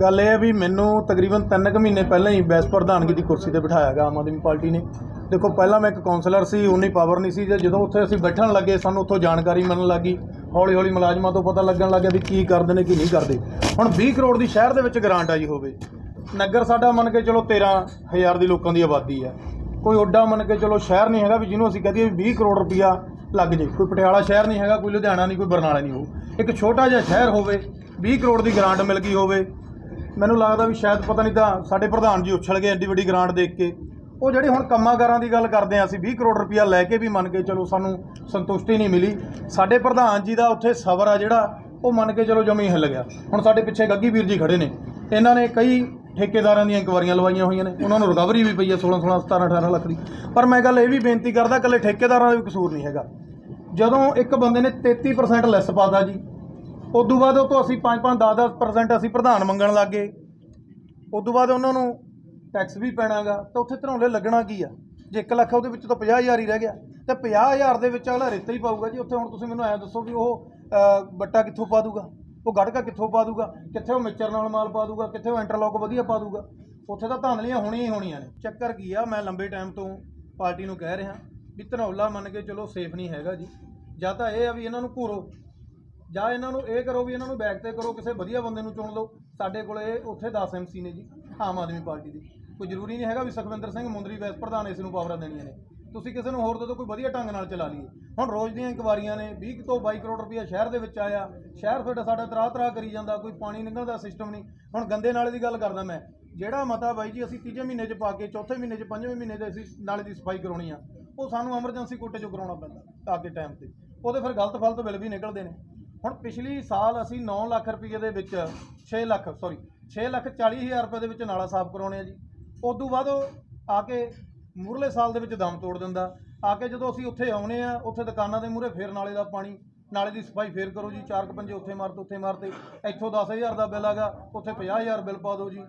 ਗੱਲ ਇਹ ਹੈ ਵੀ ਮੈਨੂੰ ਤਕਰੀਬਨ 3 ਕੁ ਮਹੀਨੇ ਪਹਿਲਾਂ ਹੀ ਬੈਸ ਪ੍ਰਧਾਨਗੀ ਦੀ ਕੁਰਸੀ ਤੇ ਬਿਠਾਇਆ ਗਿਆ ਆਮ ਆਦਮੀ ਪਾਰਟੀ ਨੇ। ਦੇਖੋ, ਪਹਿਲਾਂ ਮੈਂ ਇੱਕ ਕਾਉਂਸਲਰ ਸੀ, ਉਨੀ ਪਾਵਰ ਨਹੀਂ ਸੀ, ਜੇ ਜਦੋਂ ਉੱਥੇ ਅਸੀਂ ਬੈਠਣ ਲੱਗੇ, ਸਾਨੂੰ ਉੱਥੋਂ ਜਾਣਕਾਰੀ ਮਿਲਣ ਲੱਗੀ। ਹੌਲੀ ਹੌਲੀ ਮੁਲਾਜ਼ਮਾਂ ਤੋਂ ਪਤਾ ਲੱਗਣ ਲੱਗਿਆ ਵੀ ਕੀ ਕਰਦੇ ਨੇ, ਕੀ ਨਹੀਂ ਕਰਦੇ। ਹੁਣ 20 ਕਰੋੜ ਦੀ ਸ਼ਹਿਰ ਦੇ ਵਿੱਚ ਗ੍ਰਾਂਟ ਆਈ ਹੋਵੇ, ਨਗਰ ਸਾਡਾ ਮੰਨ ਕੇ ਚਲੋ 13000 ਦੀ ਲੋਕਾਂ ਦੀ ਆਬਾਦੀ ਹੈ। ਕੋਈ ਓਡਾ ਮੰਨ ਕੇ ਚਲੋ ਸ਼ਹਿਰ ਨਹੀਂ ਹੈਗਾ ਵੀ ਜਿਹਨੂੰ ਅਸੀਂ ਕਹਦੇ ਵੀ 20 ਕਰੋੜ ਰੁਪਇਆ ਲੱਗ ਜੇ। ਕੋਈ ਪਟਿਆਲਾ ਸ਼ਹਿਰ ਨਹੀਂ ਹੈਗਾ, ਕੋਈ ਲੁਧਿਆਣਾ ਨਹੀਂ, ਕੋਈ ਬਰਨਾਲਾ ਨਹੀਂ ਹੋ ਇੱਕ ਛੋਟਾ ਜਿਹਾ ਸ਼ਹਿਰ ਹੋਵੇ 20 ਕਰੋੜ ਦੀ ਗ੍ਰਾਂਟ ਮਿਲ ਗਈ ਹੋਵੇ ਮੈਨੂੰ ਲੱਗਦਾ ਵੀ ਸ਼ਾਇਦ ਪਤਾ ਨਹੀਂ ਤਾਂ ਸਾਡੇ ਪ੍ਰਧਾਨ ਜੀ ਉਛਲ ਗਏ ਐਡੀ ਵੱਡੀ ਗ੍ਰਾਂਟ ਦੇਖ ਕੇ। ਉਹ ਜਿਹੜੀ ਹੁਣ ਕੰਮਾਂਕਾਰਾਂ ਦੀ ਗੱਲ ਕਰਦੇ ਆ ਅਸੀਂ 20 ਕਰੋੜ ਰੁਪਇਆ ਲੈ ਕੇ ਵੀ ਮੰਨ ਕੇ ਚਲੋ ਸਾਨੂੰ ਸੰਤੁਸ਼ਟੀ ਨਹੀਂ ਮਿਲੀ। ਸਾਡੇ ਪ੍ਰਧਾਨ ਜੀ ਦਾ ਉੱਥੇ ਸਬਰ ਆ ਜਿਹੜਾ, ਉਹ ਮੰਨ ਕੇ ਚਲੋ ਜਮੀ ਹਿੱਲ ਗਿਆ। ਹੁਣ ਸਾਡੇ ਪਿੱਛੇ ਗੱਗੀ ਵੀਰ ਜੀ ਖੜੇ ਨੇ। ਇਹਨਾਂ ਨੇ ਕਈ ਠੇਕੇਦਾਰਾਂ ਦੀਆਂ ਇਨਕੁਆਰੀਆਂ ਲਵਾਈਆਂ ਹੋਈਆਂ ਨੇ। ਉਹਨਾਂ ਨੂੰ ਰਿਕਵਰੀ ਵੀ ਪਈ ਹੈ 16 16 17 18 ਲੱਖ ਦੀ। ਪਰ ਮੈਂ ਗੱਲ ਇਹ ਵੀ ਬੇਨਤੀ ਕਰਦਾ, ਇਕੱਲੇ ਠੇਕੇਦਾਰਾਂ ਦਾ ਵੀ ਕਸੂਰ ਨਹੀਂ ਹੈਗਾ। ਜਦੋਂ ਇੱਕ ਬੰਦੇ ਨੇ 33% ਲੈਸ ਪਾਦਾ ਜੀ ਉਦੋਂ ਬਾਅਦ ਉਹ ਤੋਂ ਅਸੀਂ 5-5 10-10% ਅਸੀਂ ਪ੍ਰਧਾਨ ਮੰਗਣ ਲੱਗੇ ਤੋਂ ਬਾਅਦ ਉਹਨਾਂ ਨੂੰ ਟੈਕਸ ਵੀ ਪੈਣਾਗਾ ਤਾਂ ਉੱਥੇ ਧਰੌਲੇ ਲੱਗਣਾ ਕੀ ਆ? ਜੇ 1 ਲੱਖ ਉਹਦੇ ਵਿੱਚ ਤਾਂ 50000 ਹੀ ਰਹਿ ਗਿਆ। ਤੇ 50000 ਦੇ ਵਿੱਚ ਅਗਲਾ ਰੇਤਾ ਹੀ ਪਾਊਗਾ ਜੀ। ਉੱਥੇ ਹੁਣ ਤੁਸੀਂ ਮੈਨੂੰ ਐਂ ਦੱਸੋ ਵੀ ਉਹ ਅਹ, ਬੱਟਾ ਕਿੱਥੋਂ ਪਾ ਦੂਗਾ? ਉਹ ਗੜਕਾ ਕਿੱਥੋਂ ਪਾ ਦੂਗਾ? ਕਿੱਥੇ ਉਹ ਮਿੱਚਰ ਨਾਲ ਮਾਲ ਪਾ ਦੂਗਾ? ਕਿੱਥੇ ਉਹ ਇੰਟਰਲੌਕ ਵਧੀਆ ਪਾ ਦੂਗਾ? ਉੱਥੇ ਤਾਂ ਧਾਂਦਲੀਆਂ ਹੋਣੀਆਂ ਹੀ ਹੋਣੀਆਂ ਨੇ। ਚੱਕਰ ਕੀ ਆ? ਮੈਂ ਲੰਬੇ ਟਾਈਮ ਤੋਂ ਪਾਰਟੀ ਨੂੰ ਕਹਿ ਰਿਹਾ ਵੀ ਧਨੌਲਾ ਮੰਨ ਕੇ ਚਲੋ ਸੇਫ ਨਹੀਂ ਹੈਗਾ ਜੀ। ਜਾਂ ਤਾਂ ਇਹ ਆ ਵੀ ਇਹਨਾਂ ਨੂੰ ਘੂਰੋ। ਜਾਂ ਇਹਨਾਂ ਨੂੰ ਇਹ ਕਰੋ ਵੀ ਇਹਨਾਂ ਨੂੰ ਬੈਕ ਤੇ ਕਰੋ, ਕਿਸੇ ਵਧੀਆ ਬੰਦੇ ਨੂੰ ਚੁਣ ਲਓ। ਸਾਡੇ ਕੋਲੇ ਉੱਥੇ 10 ਐਮਸੀ ਨੇ ਜੀ, ਆਮ ਆਦਮੀ ਪਾਰਟੀ ਦੇ। ਕੋਈ ਜ਼ਰੂਰੀ ਨਹੀਂ ਹੈਗਾ ਵੀ ਸੁਖਵਿੰਦਰ ਸਿੰਘ ਮੁੰਦਰੀ ਵੈਸ ਪ੍ਰਧਾਨ ਇਸ ਨੂੰ ਪਾਵਰਾਂ ਦੇਣੀਆਂ ਨੇ। ਤੁਸੀਂ ਕਿਸੇ ਨੂੰ ਹੋਰ ਦੇ ਦਿਓ, ਕੋਈ ਵਧੀਆ ਢੰਗ ਨਾਲ ਚਲਾ ਲਈਏ। ਹੁਣ ਰੋਜ਼ ਦੀਆਂ ਇਨਕੁਆਰੀਆਂ ਨੇ 20 ਤੋਂ 22 ਕਰੋੜ ਰੁਪਇਆ ਸ਼ਹਿਰ ਦੇ ਵਿੱਚ ਆਇਆ। ਸ਼ਹਿਰ ਤੁਹਾਡਾ ਸਾਡਾ ਤਰਾ ਤਰਾਹ ਕਰੀ ਜਾਂਦਾ, ਕੋਈ ਪਾਣੀ ਨਿਕਲਣ ਦਾ ਸਿਸਟਮ ਨਹੀਂ। ਹੁਣ ਗੰਦੇ ਨਾਲੇ ਦੀ ਗੱਲ ਕਰਦਾ ਮੈਂ। ਜਿਹੜਾ ਮਤਾ ਬਾਈ ਜੀ, ਅਸੀਂ ਤੀਜੇ ਮਹੀਨੇ 'ਚ ਪਾ ਕੇ, ਚੌਥੇ ਮਹੀਨੇ 'ਚ, ਪੰਜਵੇਂ ਮਹੀਨੇ 'ਚ ਅਸੀਂ ਨਾਲੇ ਦੀ ਸਫ਼ਾਈ ਕਰਾਉਣੀ ਆ, ਉਹ ਸਾਨੂੰ ਐਮਰਜੈਂਸੀ ਕੋਟੇ 'ਚੋਂ ਕਰਾਉਣਾ ਪੈਂਦਾ ਤਾਂ ਕਿ ਟਾਈਮ ਤੇ। ਉਹਦੇ ਫਿਰ ਗਲਤ ਫਲਤ ਬਿੱਲ ਵੀ ਨਿਕਲਦੇ ਨੇ। ਹੁਣ ਪਿਛਲੀ ਸਾਲ ਅਸੀਂ 9 ਲੱਖ ਰੁਪਏ ਦੇ ਵਿੱਚ 6 ਲੱਖ ਸੌਰੀ 6 ਲੱਖ 40 ਹਜ਼ਾਰ ਰੁਪਏ ਦੇ ਵਿੱਚ ਨਾਲਾ ਸਾਫ਼ ਕਰਾਉਣੇ ਆ ਜੀ। ਉਦੋਂ ਬਾਅਦ ਉਹ ਆ ਕੇ ਮੂਰਲੇ ਸਾਲ ਦੇ ਵਿੱਚ ਦਮ ਤੋੜ ਦਿੰਦਾ। ਆ ਕੇ ਜਦੋਂ ਅਸੀਂ ਉੱਥੇ ਆਉਨੇ ਆ ਉੱਥੇ ਦੁਕਾਨਾਂ ਦੇ ਮੂਹਰੇ ਫੇਰ ਨਾਲੇ ਦਾ ਪਾਣੀ ਨਾਲੇ ਦੀ ਸਫ਼ਾਈ ਫੇਰ ਕਰੋ ਜੀ ਚਾਰ ਪੰਜੇ ਉੱਥੇ ਮਾਰਤੇ ਉੱਥੇ ਮਾਰਤੇ ਇੱਥੋਂ 10000 ਦਾ ਬਿੱਲ ਆਗਾ ਉੱਥੇ 50000 ਬਿੱਲ ਪਾ ਦਿਓ ਜੀ।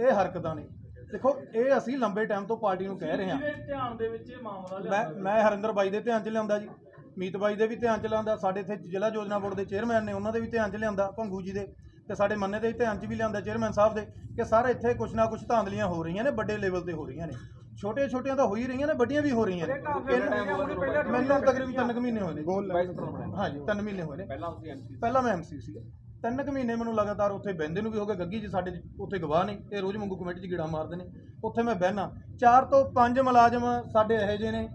ਇਹ ਹਰਕਤਾਂ ਨੇ। ਦੇਖੋ ਇਹ ਅਸੀਂ ਲੰਬੇ ਟਾਈਮ ਤੋਂ ਪਾਰਟੀ ਨੂੰ ਕਹਿ ਰਹੇ ਹਾਂ। ਜਿਹਦੇ ਧਿਆਨ ਦੇ ਵਿੱਚ ਇਹ ਮਾਮਲਾ ਮੈਂ ਮੈਂ ਹਰਿੰਦਰ ਬਾਈ ਦੇ ਧਿਆਨ ਚ ਲਿਆਂਦਾ ਜੀ। ਮੀਤ ਬਾਈ ਦੇ ਵੀ ਧਿਆਨ ਚ ਲਿਆਂਦਾ ਸਾਡੇ ਇੱਥੇ ਜ਼ਿਲ੍ਹਾ ਯੋਜਨਾ ਬੋਰਡ ਦੇ ਚੇਅਰਮੈਨ ਨੇ ਉਹਨਾਂ ਦੇ ਵੀ ਧਿਆਨ ਚ ਲਿਆਂਦਾ ਭੰਗੂ ਜੀ ਦੇ ਤੇ ਸਾਡੇ ਮੰਨੇ ਦੇ ਧਿਆਨ ਚ ਵੀ ਲਿਆਂਦਾ ਚੇਅਰਮੈਨ ਸਾਹਿਬ ਦੇ ਕਿ ਸਾਰੇ ਇੱਥੇ ਕੁਛ ਨਾ ਕੁਛ ਧਾਂਦਲੀਆਂ ਹੋ ਰਹੀਆਂ ਨੇ ਵੱਡੇ ਲੈਵਲ ਤੇ ਹੋ ਰਹੀਆਂ ਨੇ। ਛੋਟੇ ਛੋਟੀਆਂ ਤਾਂ ਹੋ ਹੀ ਰਹੀਆਂ ਨੇ ਵੱਡੀਆਂ ਵੀ ਹੋ ਰਹੀਆਂ ਨੇ। ਮੈਨੂੰ ਤਕਰੀਬਨ 3 ਮਹੀਨੇ ਹੋਏ ਨੇ। ਹਾਂਜੀ 3 ਮਹੀਨੇ ਹੋਏ ਨੇ। ਪਹਿਲਾਂ ਤੁਸੀਂ ਐਮਸੀ ਪਹਿਲਾਂ ਮੈਂ ਐਮਸੀ ਸੀਗਾ ਤਿੰਨ ਕੁ ਮਹੀਨੇ ਮੈਨੂੰ ਲਗਾਤਾਰ ਉੱਥੇ ਬਹਿੰਦੇ ਨੂੰ ਵੀ ਹੋ ਗਿਆ ਗੱਗੀ ਜੀ ਸਾਡੇ ਉੱਥੇ ਗਵਾਹ ਨੇ ਇਹ ਰੋਜ਼ ਮੰਗੂ ਕਮੇਟੀ 'ਚ ਗੀੜਾ ਮਾਰਦੇ ਨੇ ਉੱਥੇ ਮੈਂ ਬਹਿਣਾ ਚਾਰ ਤੋਂ ਪੰਜ ਮੁਲਾਜ਼ਮ ਸਾਡੇ ਇਹੋ ਜਿਹੇ ਨੇ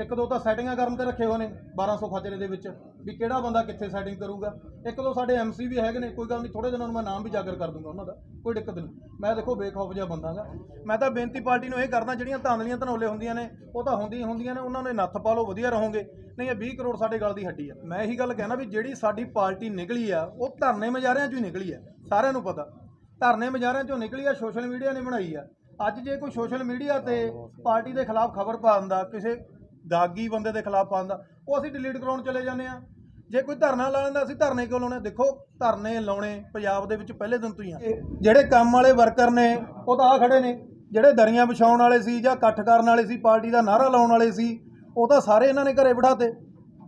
ਇੱਕ ਦੋ ਤਾਂ ਸੈਟਿੰਗਾਂ ਕਰਨ ਤੇ ਰੱਖੇ ਹੋਏ ਨੇ 1200 ਖਚਰੇ ਦੇ ਵਿੱਚ, ਵੀ ਕਿਹੜਾ ਬੰਦਾ ਕਿੱਥੇ ਸੈਟਿੰਗ ਕਰੂਗਾ। ਇੱਕ ਦੋ ਸਾਡੇ ਐਮਸੀ ਵੀ ਹੈਗੇ ਨੇ, ਕੋਈ ਗੱਲ ਨਹੀਂ ਥੋੜੇ ਦਿਨਾਂ ਨੂੰ ਮੈਂ ਨਾਮ ਵੀ ਜਾਗਰ ਕਰ ਦੂੰਗਾ ਉਹਨਾਂ ਦਾ, ਕੋਈ ਦਿੱਕਤ ਨਹੀਂ। ਮੈਂ ਦੇਖੋ ਬੇਖੌਫ ਜਿਹਾ ਬੰਦਾਗਾ ਮੈਂ ਤਾਂ ਬੇਨਤੀ ਪਾਰਟੀ ਨੂੰ ਇਹ ਕਰਦਾ, ਜਿਹੜੀਆਂ ਧਾਂਦਲੀਆਂ ਧਨੋਲੇ ਹੁੰਦੀਆਂ ਨੇ, ਉਹ ਤਾਂ ਹੁੰਦੀਆਂ ਹੀ ਹੁੰਦੀਆਂ ਨੇ, ਉਹਨਾਂ ਨੇ ਨੱਥ ਪਾ ਲਓ, ਵਧੀਆ ਰਹੋਗੇ। ਨਹੀਂ ਇਹ 20 ਕਰੋੜ ਸਾਡੇ ਗੱਲ ਦੀ ਹੱਡੀ ਆ। ਮੈਂ ਇਹੀ ਗੱਲ ਕਹਿਣਾ ਵੀ ਜਿਹੜੀ ਸਾਡੀ ਪਾਰਟੀ ਨਿਕਲੀ ਆ, ਉਹ ਧਰਨੇ ਮਜਾਰਿਆਂ ਚੋਂ ਹੀ ਨਿਕਲੀ ਆ, ਸਾਰਿਆਂ ਨੂੰ ਪਤਾ। ਧਰਨੇ ਮਜਾਰਿਆਂ ਚੋਂ ਨਿਕਲੀ ਆ, ਸੋਸ਼ਲ ਮੀਡੀਆ ਨੇ ਬਣਾਈ ਆ। ਅੱਜ ਜੇ ਕੋਈ ਸੋਸ਼ਲ ਮੀਡੀਆ ਤੇ ਪਾਰਟੀ ਦੇ ਖਿਲਾਫ ਖਬਰ ਪਾਉਂਦਾ ਕਿਸੇ ਦਾਗੀ ਬੰਦੇ ਦੇ ਖਿਲਾਫ ਪਾਉਂਦਾ ਉਹ ਅਸੀਂ ਡਿਲੀਟ ਕਰਾਉਣ ਚਲੇ ਜਾਂਦੇ ਆ ਜੇ ਕੋਈ ਧਰਨਾ ਲਾ ਲੈਂਦਾ ਅਸੀਂ ਧਰਨੇ ਕਿਉਂ ਲਾਉਣੇ? ਦੇਖੋ ਧਰਨੇ ਲਾਉਣੇ ਪੰਜਾਬ ਦੇ ਵਿੱਚ ਪਹਿਲੇ ਦਿਨ ਤੋਂ ਹੀ ਆ। ਜਿਹੜੇ ਕੰਮ ਵਾਲੇ ਵਰਕਰ ਨੇ ਉਹ ਤਾਂ ਆ ਖੜੇ ਨੇ। ਜਿਹੜੇ ਦਰੀਆਂ ਵਿਛਾਉਣ ਵਾਲੇ ਸੀ ਜਾਂ ਇਕੱਠ ਕਰਨ ਵਾਲੇ ਸੀ ਪਾਰਟੀ ਦਾ ਨਾਰਾ ਲਾਉਣ ਵਾਲੇ ਸੀ ਉਹ ਤਾਂ ਸਾਰੇ ਇਹਨਾਂ ਨੇ ਘਰੇ ਬਿਠਾਤੇ।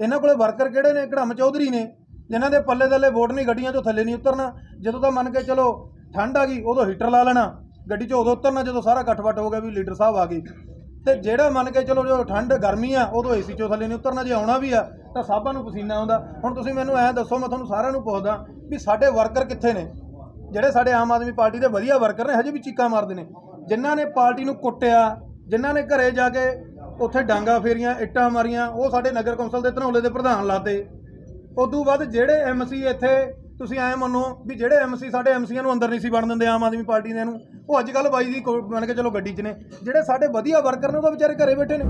ਇਹਨਾਂ ਕੋਲੇ ਵਰਕਰ ਕਿਹੜੇ ਨੇ? ਘੜਮ ਚੌਧਰੀ ਨੇ ਜਿਨ੍ਹਾਂ ਦੇ ਪੱਲੇ ਥੱਲੇ ਵੋਟ ਨਹੀਂ ਗੱਡੀਆਂ 'ਚੋਂ ਥੱਲੇ ਨਹੀਂ ਉਤਰਨਾ। ਜਦੋਂ ਤਾਂ ਮੰਨ ਕੇ ਚਲੋ ਠੰਡ ਆ ਗਈ ਉਦੋਂ ਹੀਟਰ ਲਾ ਲੈਣਾ। ਗੱਡੀ 'ਚੋਂ ਉਦੋਂ ਉਤਰਨਾ ਜਦੋਂ ਸਾਰਾ ਇਕੱਠ-ਵੱਟ ਹੋ ਗਿਆ ਵੀ ਲੀਡਰ ਸਾਹਿਬ ਆ ਗਏ। ਤੇ ਜਿਹੜਾ ਮੰਨ ਕੇ ਚਲੋ ਜੋ ਠੰਡ ਗਰਮੀ ਆ, ਉਦੋਂ ਏਸੀ 'ਚੋਂ ਥੱਲੇ ਨਹੀਂ ਉਤਰਨਾ, ਜੇ ਆਉਣਾ ਵੀ ਆ, ਤਾਂ ਸਾਬਾਂ ਨੂੰ ਪਸੀਨਾ ਆਉਂਦਾ। ਹੁਣ ਤੁਸੀਂ ਮੈਨੂੰ ਐਂ ਦੱਸੋ, ਮੈਂ ਤੁਹਾਨੂੰ ਸਾਰਿਆਂ ਨੂੰ ਪੁੱਛਦਾ ਵੀ ਸਾਡੇ ਵਰਕਰ ਕਿੱਥੇ ਨੇ? ਜਿਹੜੇ ਸਾਡੇ ਆਮ ਆਦਮੀ ਪਾਰਟੀ ਦੇ ਵਧੀਆ ਵਰਕਰ ਨੇ, ਹਜੇ ਵੀ ਚੀਕਾਂ ਮਾਰਦੇ ਨੇ। ਜਿਨ੍ਹਾਂ ਨੇ ਪਾਰਟੀ ਨੂੰ ਕੁੱਟਿਆ, ਜਿਨ੍ਹਾਂ ਨੇ ਘਰੇ ਜਾ ਕੇ ਉੱਥੇ ਡਾਂਗਾ ਫੇਰੀਆਂ, ਇੱਟਾਂ ਮਾਰੀਆਂ, ਉਹ ਸਾਡੇ ਨਗਰ ਕੌਂਸਲ ਦੇ ਧਨੌਲੇ ਦੇ ਪ੍ਰਧਾਨ ਲਾਤੇ। ਉਦੋਂ ਬਾਅਦ ਜਿਹੜੇ ਐਮਸੀ ਇੱਥੇ ਤੁਸੀਂ ਐਂ ਮੰਨੋ ਵੀ ਜਿਹੜੇ ਐਮਸੀ ਸਾਡੇ ਐਮਸੀਆਂ ਨੂੰ ਅੰਦਰ ਨਹੀਂ ਸੀ ਵੜਨ ਦਿੰਦੇ, ਆਮ ਆਦਮੀ ਪਾਰਟੀ ਦੇ ਨੂੰ। ਉਹ ਅੱਜ ਕੱਲ ਬਾਈ ਦੀ ਕੋ- ਮੰਨ ਕੇ ਚਲੋ ਗੱਡੀ 'ਚ ਨੇ। ਜਿਹੜੇ ਸਾਡੇ ਵਧੀਆ ਵਰਕਰ ਨੇ, ਉਹ ਤਾਂ ਵਿਚਾਰੇ ਘਰੇ ਬੈਠੇ ਨੇ।